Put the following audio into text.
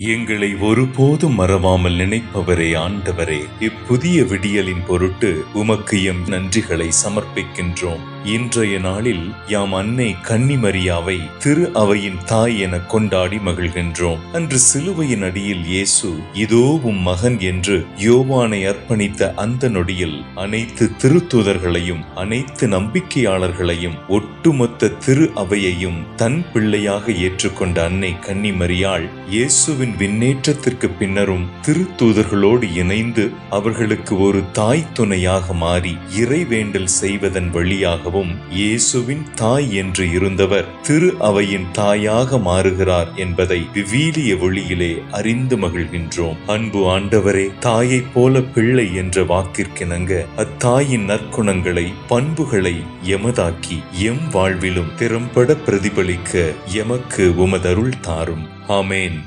எங்களை ஒருபோதும் மறவாமல் நினைப்பவரே ஆண்டவரே இப்புதிய விடியலின் பொருட்டு உமக்கு எம் நன்றிகளை சமர்ப்பிக்கின்றோம். இன்றைய நாளில் யாம் அன்னை கன்னிமரியாவை திரு அவையின் தாய் என கொண்டாடி மகிழ்கின்றோம். அன்று சிலுவையின் அடியில் இயேசு இதோ உம் மகன் என்று யோவானை அர்ப்பணித்த அந்த நொடியில் அனைத்து திருத்தூதர்களையும் அனைத்து நம்பிக்கையாளர்களையும் ஒட்டுமொத்த திரு அவையையும் தன் பிள்ளையாக ஏற்றுக்கொண்ட அன்னை கன்னிமரியாள் இயேசுவின் விண்ணேற்றத்திற்கு பின்னரும் திருத்தூதர்களோடு இணைந்து அவர்களுக்கு ஒரு தாய் துணையாக மாறி இறைவேண்டல் செய்வதன் வழியாகவும் இயேசுவின் தாய் என்று இருந்தவர் திரு அவையின் தாயாக மாறுகிறார் என்பதை விவிலிய ஒளியிலே அறிந்து மகிழ்கின்றோம். அன்பு ஆண்டவரே தாயைப் போல பிள்ளை என்ற வாக்கிற்கிணங்க அத்தாயின் நற்குணங்களை பண்புகளை எமதாக்கி எம் வாழ்விலும் திறம்பட பிரதிபலிக்க எமக்கு உமதருள் தாரும். ஆமேன்.